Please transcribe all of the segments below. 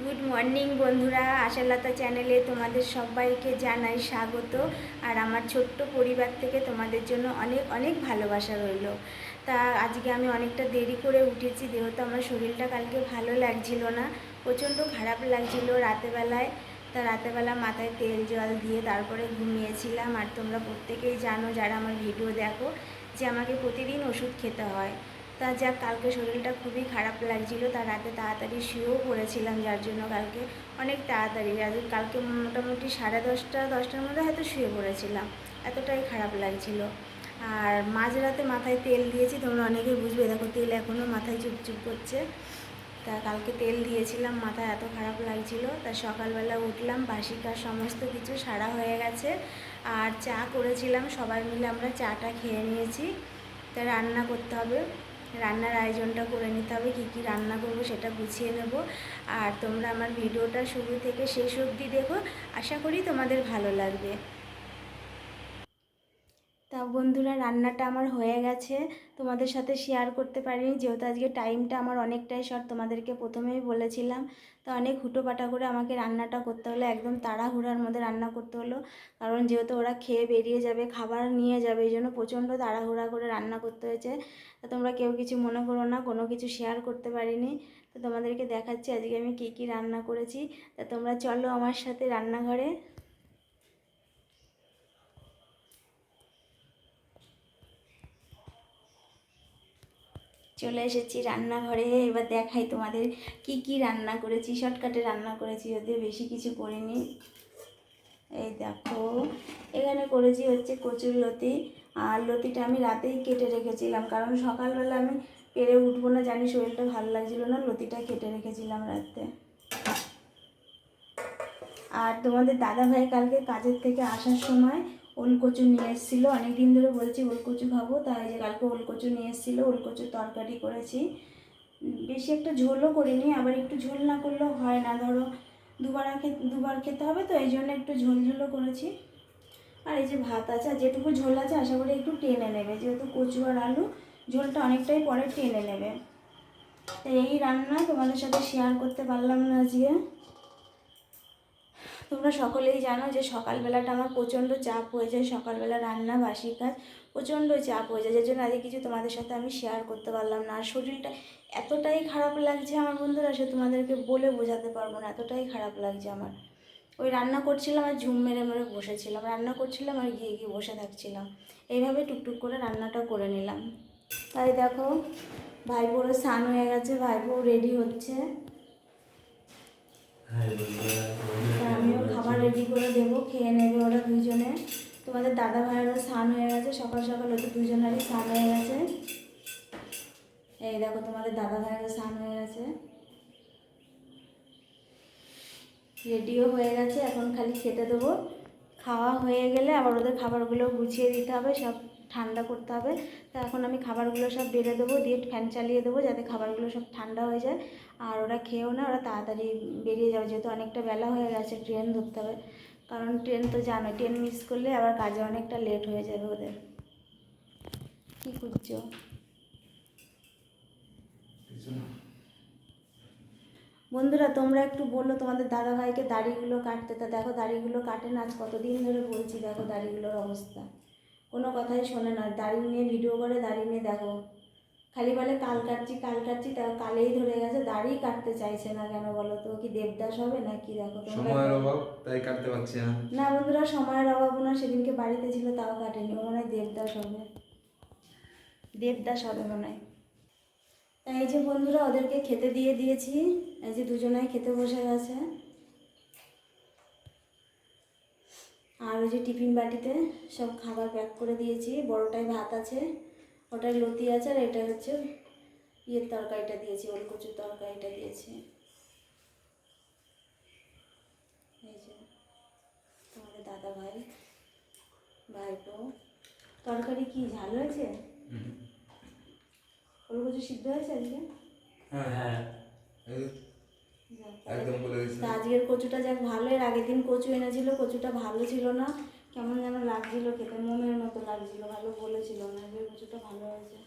Good morning বন্ধুরা। আশালতা চ্যানেলে তোমাদের সবাইকে জানাই স্বাগত। আর আমার ছোট্ট পরিবার থেকে তোমাদের জন্য অনেক অনেক ভালোবাসা রইল। তা আজকে আমি অনেকটা দেরি করে উঠেছি, যেহেতু আমার শরীরটা কালকে ভালো লাগছিল না, প্রচণ্ড খারাপ লাগছিল রাতেবেলায়। তা রাতেবেলা মাথায় তেল, জল দিয়ে তারপরে ঘুমিয়েছিলাম। আর তোমরা প্রত্যেকেই জানো, যারা আমার ভিডিও দেখো, যে আমাকে প্রতিদিন ওষুধ খেতে হয়। তা যাক, কালকে শরীরটা খুবই খারাপ লাগছিল, তার রাতে তাড়াতাড়ি শুয়েও পড়েছিলাম, যার জন্য কালকে অনেক তাড়াতাড়ি। কালকে মোটামুটি সাড়ে দশটা, দশটার মধ্যে হয়তো শুয়ে পড়েছিলাম, এতটাই খারাপ লাগছিল। আর মাঝরাতে মাথায় তেল দিয়েছি, তোমরা অনেকেই বুঝবে, দেখো তেল এখনও মাথায় চুপচুপ করছে। তা কালকে তেল দিয়েছিলাম, মাথায় এত খারাপ লাগছিল, তা সকালবেলা উঠলাম বাসিকার সমস্ত কিছু সারা হয়ে গেছে। আর চা করেছিলাম, সবাই মিলে আমরা চাটা খেয়ে নিয়েছি, তা রান্না করতে হবে। রান্নার আয়োজনটা করে নিতে হবে, কী কী রান্না করব সেটা গুছিয়ে নেব। আর তোমরা আমার ভিডিওটা শুরু থেকে শেষ অবধি দেখো, আশা করি তোমাদের ভালো লাগবে। বন্ধুরা, রান্নাটা আমার হয়ে গেছে। তোমাদের সাথে শেয়ার করতে পারিনি, যেহেতু আজকে টাইমটা আমার অনেকটাই শর্ট তোমাদেরকে প্রথমেই বলেছিলাম। তো অনেক হুটোপাটা করে আমাকে রান্নাটা করতে হলো, একদম তাড়াহুড়ার মধ্যে রান্না করতে হলো। কারণ যেহেতু ওরা খেয়ে বেরিয়ে যাবে, খাবার নিয়ে যাবে, এই জন্য প্রচণ্ড তাড়াহুড়া করে রান্না করতে হয়েছে। তা তোমরা কেউ কিছু মনে করো না, কোনো কিছু শেয়ার করতে পারিনি। তো তোমাদেরকে দেখাচ্ছি আজকে আমি কী কী রান্না করেছি। তা তোমরা চলো আমার সাথে রান্নাঘরে। চলে এসেছি রান্নাঘরে। এবার দেখাই তোমাদের কি কি রান্না করেছি, শর্টকাটে রান্না করেছি, যদিও বেশি কিছু করিনি। এই দেখো, এখানে করেছি হচ্ছে কচুর লতি। আর লতিটা আমি রাতেই কেটে রেখেছিলাম, কারণ সকালবেলা আমি পেরে উঠবো না জানি শরীরটা ভালো লাগছিল না, লতিটা কেটে রেখেছিলাম রাতে আর তোমাদের দাদা ভাই কালকে কাজের থেকে আসার সময় ওল কচু নিয়ে এসেছিল। অনেক দিন ধরে বলছি ওল কচু খাব, তাই যে কালকে ওল কচু নিয়ে এসেছিল ওল কচুর তরকারি করেছি। বেশি একটা ঝোলও করিনি, আবার একটু ঝোল না করলেও হয় না। ধরো দুবার দুবার খেতে হবে তো, এই জন্য একটু ঝোল ঝোলও করেছি। আর এই যে ভাত আছে, আর যেটুকু ঝোল আছে, আশা করি একটু টেনে নেবে। যেহেতু কচু আর আলু, ঝোলটা অনেকটাই পরে টেনে নেবে। এই রান্না তোমাদের সাথে শেয়ার করতে পারলাম না আজকে। তোমরা সকলেই জানো যে সকালবেলাটা আমার প্রচণ্ড চাপ হয়ে যায়, সকালবেলা রান্না, বাসি কাজ প্রচণ্ড চাপ হয়ে যায়, যার জন্য আজকে কিছু তোমাদের সাথে আমি শেয়ার করতে পারলাম না। আর শরীরটা এতটাই খারাপ লাগছে আমার বন্ধুরা, সে তোমাদেরকে বলে বোঝাতে পারব না, এতটাই খারাপ লাগছে আমার। ওই রান্না করছিলাম আর ঝুম মেরে মেরে বসেছিলাম, রান্না করছিলাম আর গিয়ে গিয়ে বসে থাকছিলাম। এইভাবে টুকটুক করে রান্নাটা করে নিলাম। তাই দেখো, ভাইবোরও স্নান হয়ে গেছে, ভাইবো রেডি হচ্ছে তা আমিও খাবার রেডি করে দেবো খেয়ে নেবে ওরা দুজনে তোমাদের দাদা ভাইয়েরও স্নান হয়ে গেছে, সকাল সকাল ওদের দুজনেরই স্নান হয়ে গেছে। এই দেখো তোমাদের দাদা ভাইয়েরও স্নান হয়ে গেছে। রেডিও হয়ে গেছে, এখন খালি খেতে দেবো। খাওয়া হয়ে গেলে আবার ওদের খাবারগুলো গুছিয়ে দিতে হবে, সব ঠান্ডা করতে হবে। তা এখন আমি খাবারগুলো সব বেড়ে দেবো, দিয়ে ফ্যান চালিয়ে দেবো যাতে খাবারগুলো সব ঠান্ডা হয়ে যায়। আর ওরা খেয়েও না, ওরা তাড়াতাড়ি বেরিয়ে যাবে, যেহেতু অনেকটা বেলা হয়ে গেছে, ট্রেন ধরতে হবে। কারণ ট্রেন তো জানো ট্রেন মিস করলে আবার কাজে অনেকটা লেট হয়ে যাবে ওদের। কী করছ? বন্ধুরা, তোমরা একটু বলল তোমাদের দাদা ভাইকে দাড়িগুলো কাটতে। তা দেখো, দাড়িগুলো কাটে না, আজ কতদিন ধরে বলছি, দেখো দাড়িগুলোর অবস্থা। কোনো কথাই শোনে না, দাড়ি নিয়ে ভিডিও করে, দাড়ি নিয়ে দেখো। খালি বলে কাল কাটছি কাল কাটছি তা কালেই ধরে গেছে দাড়ি কাটতে চাইছে না কেন বলো তো? কি দেবদাস হবে না কি দেখো সময়ের অভাব তাই কাটতে পারছি না। না বন্ধুরা সময়ের অভাব না সেদিনকে বাড়িতে ছিল তাও কাটেনি। ও মনে হয় দেবদাস হবে। দেবদাস হবে মনে হয়। তাই এই যে বন্ধুরা ওদেরকে খেতে দিয়ে দিয়েছি। এই যে দুজনাই খেতে বসে গেছে। আর ওই যে টিফিন বাটিতে সব খাবার প্যাক করে দিয়েছি। বড়টায় ভাত আছে। ওটায় লতি আছে আর এটা হচ্ছে ইয়ের তরকারিটা দিয়েছি ওলকচুর তরকারিটা দিয়েছি। এই যে তোমাদের দাদা ভাই ভাই ভাইপো তরকারি কি ঝাল হয়েছে? ওলকচু সিদ্ধ হয়েছে আজকে? হ্যাঁ হ্যাঁ। তা আজকের কচুটা যাক ভালো এর আগের দিন কচু এনেছিল কচুটা ভালো ছিল না। কেমন যেন লাগছিল খেতে মোমের মতো লাগছিল ভালো বলেছিল না আজকের কচুটা ভালো হয়েছে।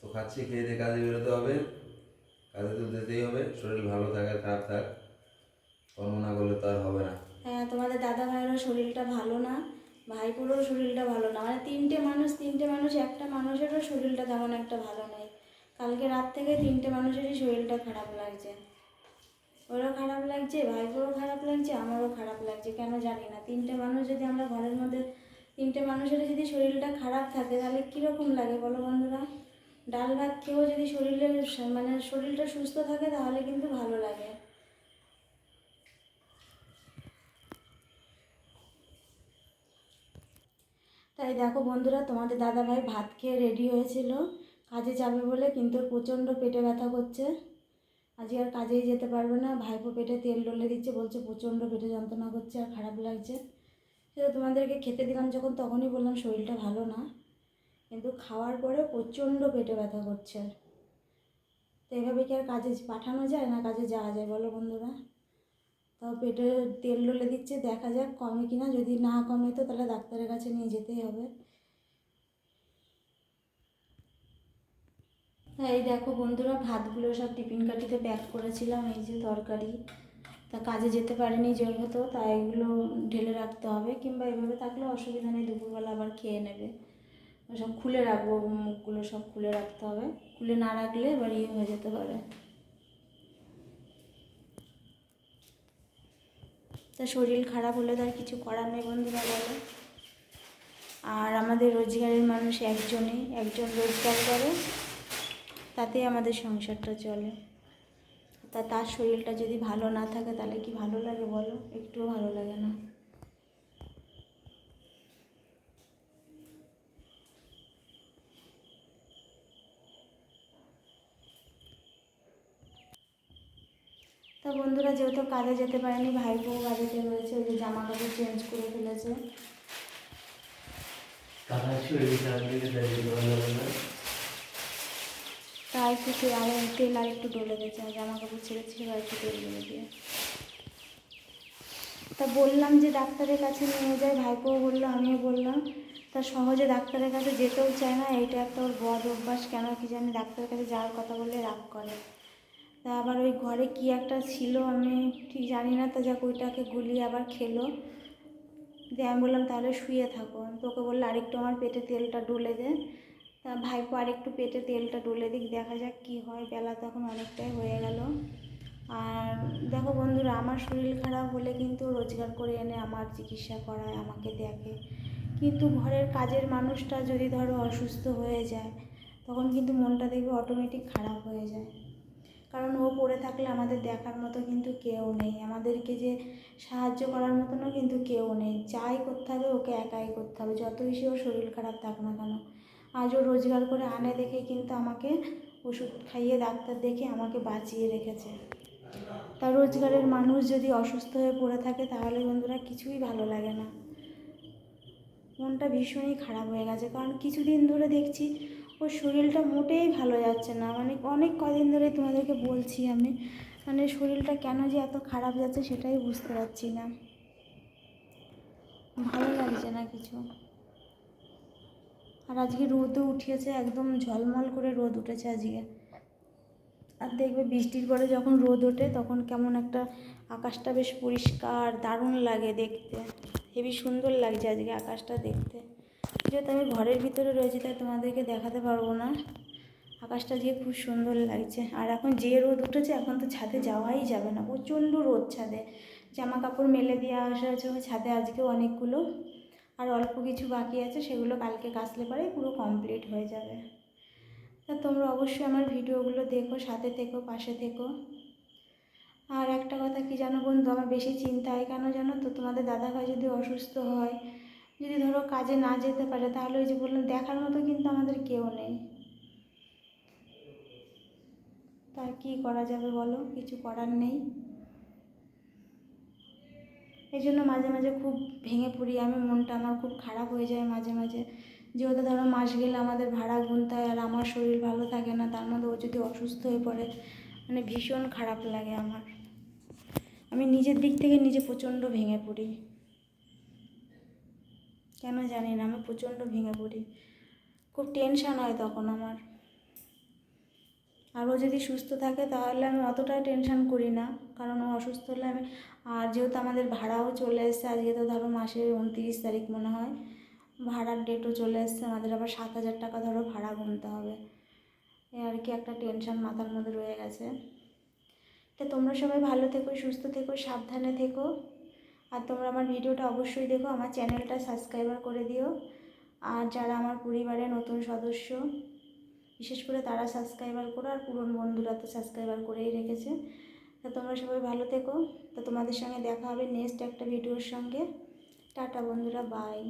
তো খাচ্ছি খেয়ে দিয়ে কাজে বেরোতে হবে। কাজে তো যেতেই হবে শরীর ভালো থাক খারাপ থাক কর্ম না করলে তো আর হবে না। হ্যাঁ তোমাদের দাদা ভাইয়েরও শরীরটা ভালো না ভাইপুরও শরীরটা ভালো না। মানে তিনটে মানুষ তিনটে মানুষ একটা মানুষেরও শরীরটা তেমন একটা ভালো নেই। কালকে রাত থেকে তিনটে মানুষেরই শরীরটা খারাপ লাগছে। ওরও খারাপ লাগছে, ভাইপুরও খারাপ লাগছে, আমারও খারাপ লাগছে, কেন জানি না। তিনটে মানুষ যদি আমরা ঘরের মধ্যে, তিনটে মানুষের যদি শরীরটা খারাপ থাকে, তাহলে কীরকম লাগে বলো বন্ধুরা? ডাল ভাত খেয়েও যদি শরীরের মানে শরীরটা সুস্থ থাকে, তাহলে কিন্তু ভালো লাগে। তাই দেখো বন্ধুরা, তোমাদের দাদাভাই ভাত খেয়ে রেডি হয়েছিল। কাজে যাবে বলে কিন্তু প্রচণ্ড পেটে ব্যথা করছে। আজকে আর কাজেই যেতে পারবে না। ভাইপো পেটে তেল ডলে দিচ্ছে, বলছে প্রচণ্ড পেটে যন্ত্রণা করছে আর খারাপ লাগছে। সেটা তোমাদেরকে খেতে দিলাম যখন তখনই বললাম শরীরটা ভালো না। কিন্তু খাওয়ার পরে প্রচণ্ড পেটে ব্যথা করছে তো এভাবে কি আর কাজে পাঠানো যায় না কাজে যাওয়া যায় বলো বন্ধুরা? তাও পেটে তেল ডলে দিচ্ছে, দেখা যাক কমে কি না যদি না কমে তো তাহলে ডাক্তারের কাছে নিয়ে যেতেই হবে। এই দেখো বন্ধুরা, ভাতগুলো সব টিফিন কাঠিতে প্যাক করেছিলাম, এই যে তরকারি। তা কাজে যেতে পারিনি যেহেতু, তাই এগুলো ঢেলে রাখতে হবে, কিংবা এভাবে থাকলে অসুবিধা নেই, দুপুরবেলা আবার খেয়ে নেবে। সব খুলে রাখব, মুখগুলো সব খুলে রাখতে হবে। খুলে না রাখলে এবার ইয়ে হয়ে যেতে পারে। তা শরীর খারাপ হলে তার কিছু করার নেই বন্ধুরা, বলো। আর আমাদের রোজগারের মানুষ একজনই, একজন রোজগার করে তাতেই আমাদের সংসারটা চলে। তা তার শরীরটা যদি ভালো না থাকে তাহলে কি ভালো লাগে বলো? একটুও ভালো লাগে না। তা বন্ধুরা যেহেতু কাজে যেতে পারেনি, ভাইপো কাজেতে রয়েছে, ওই যে জামা কাপড় চেঞ্জ করে ফেলেছে। তা একটু আর তেল আর একটু ডলে দিয়েছে, আর জামা কাপড় ছেড়েছি আর একটু তেল ডলে দিয়ে। তা বললাম যে ডাক্তারের কাছে নিয়ে যায় ভাইপোও বলল, আমিও বললাম, তা সহজে ডাক্তারের কাছে যেতেও চায় না, এইটা একটা ওর বদ অভ্যাস, কেন কি জানি ডাক্তারের কাছে যাওয়ার কথা বললে রাগ করে। তা আবার ওই ঘরে কি একটা ছিল আমি ঠিক জানি না, তা যাক ওইটাকে গুলিয়ে আবার খেলো। দিয়ে আমি বললাম, তাহলে শুয়ে থাকো। তোকে বলল, আরেকটু আমার পেটে তেলটা ডলে দে ভাইপো আরেকটু পেটে তেলটা ডলে দিক, দেখা যাক কি হয়। বেলা তখন অনেকটাই হয়ে গেল। আর দেখো বন্ধুরা, আমার শরীর খারাপ হলে কিন্তু রোজগার করে এনে আমার চিকিৎসা করায়, আমাকে দেখে। কিন্তু ঘরের কাজের মানুষটা যদি ধরো অসুস্থ হয়ে যায়, তখন কিন্তু মনটা দেখবে অটোমেটিক খারাপ হয়ে যায়। কারণ ও পড়ে থাকলে আমাদের দেখার মতো কিন্তু কেউ নেই। আমাদেরকে যে সাহায্য করার মতনও কিন্তু কেউ নেই। যাই করতে হবে, ওকে একাই করতে হবে। যতই সে ওর শরীর খারাপ থাক না কেন আজ ও রোজগার করে আনে দেখে কিন্তু আমাকে ওষুধ খাইয়ে ডাক্তার দেখে আমাকে বাঁচিয়ে রেখেছে। তা রোজগারের মানুষ যদি অসুস্থ হয়ে পড়ে থাকে তাহলে বন্ধুরা কিছুই ভালো লাগে না। মনটা ভীষণই খারাপ হয়ে গেছে কারণ কিছুদিন ধরে দেখছি ওর শরীরটা মোটেই ভালো যাচ্ছে না। মানে অনেক কদিন ধরে তোমাদেরকে বলছি আমি মানে শরীরটা কেন যে এত খারাপ যাচ্ছে সেটাই বুঝতে পারছি না। ভালো লাগছে না কিছু। আর আজকে রোদও উঠিয়েছে, একদম ঝলমল করে রোদ উঠেছে আজকে। আর দেখবে বৃষ্টির পরে যখন রোদ ওঠে, তখন কেমন একটা আকাশটা বেশ পরিষ্কার, দারুণ লাগে দেখতে। হেবি সুন্দর লাগছে আজকে আকাশটা দেখতে। যেহেতু আমি ঘরের ভিতরে রয়েছি, তাই তোমাদেরকে দেখাতে পারব না। আকাশটা আজকে খুব সুন্দর লাগছে। আর এখন যে রোদ উঠেছে, এখন তো ছাদে যাওয়াই যাবে না। প্রচণ্ড রোদ ছাদে। জামা কাপড় মেলে দিয়ে আসা হয়েছে ছাদে আজকে অনেকগুলো আর অল্প কিছু বাকি আছে, সেগুলো কালকে কাচলে পরে পুরো কমপ্লিট হয়ে যাবে। তা তোমরা অবশ্যই আমার ভিডিওগুলো দেখো, সাথে থেকো, পাশে থেকো। আর একটা কথা কি জানো বন্ধু, আমার বেশি চিন্তা হয় কেন জানো তো? তোমাদের দাদাভাই যদি অসুস্থ হয়, যদি ধরো কাজে না যেতে পারে, তাহলে ওই যে বললাম, দেখার মতো কিন্তু আমাদের কেউ নেই। তার কি করা যাবে বলো? কিছু করার নেই। এই জন্য মাঝে মাঝে খুব ভেঙে পড়ি, আমি মনটা আমার খুব খারাপ হয়ে যায় মাঝে মাঝে। যেহেতু ধরো মাস গেলে আমাদের ভাড়া গুনতে হয় আর আমার শরীর ভালো থাকে না, তার মধ্যে ও যদি অসুস্থ হয়ে পড়ে মানে ভীষণ খারাপ লাগে আমার। আমি নিজের দিক থেকে নিজে প্রচণ্ড ভেঙে পড়ি। কেন জানি না, আমি প্রচণ্ড ভেঙে পড়ি। খুব টেনশান হয় তখন আমার। আর ও যদি সুস্থ থাকে তাহলে আমি অতটা টেনশন করি না। কারণ ও অসুস্থ হলে আমি, আর যেহেতু আমাদের ভাড়াও চলে এসছে, আজকে তো ধরো মাসের উনত্রিশ তারিখ মনে হয়, ভাড়ার ডেটও চলে এসছে, আমাদের আবার সাত হাজার টাকা ধরো ভাড়া গুনতে হবে। এ আর কি একটা টেনশন মাথার মধ্যে রয়ে গেছে। তা তোমরা সবাই ভালো থেকো, সুস্থ থেকো, সাবধানে থেকো। আর তোমরা আমার ভিডিওটা অবশ্যই দেখো, আমার চ্যানেলটা সাবস্ক্রাইবার করে দিও। আর যারা আমার পরিবারের নতুন সদস্য বিশেষ করে তারা সাবস্ক্রাইবার করো আর পুরনো বন্ধুরা তো সাবস্ক্রাইবার করেই রেখেছে। তা তোমরা সবাই ভালো থেকো। তো তোমাদের সঙ্গে দেখা হবে নেক্সট একটা ভিডিওর সঙ্গে। টাটা বন্ধুরা বাই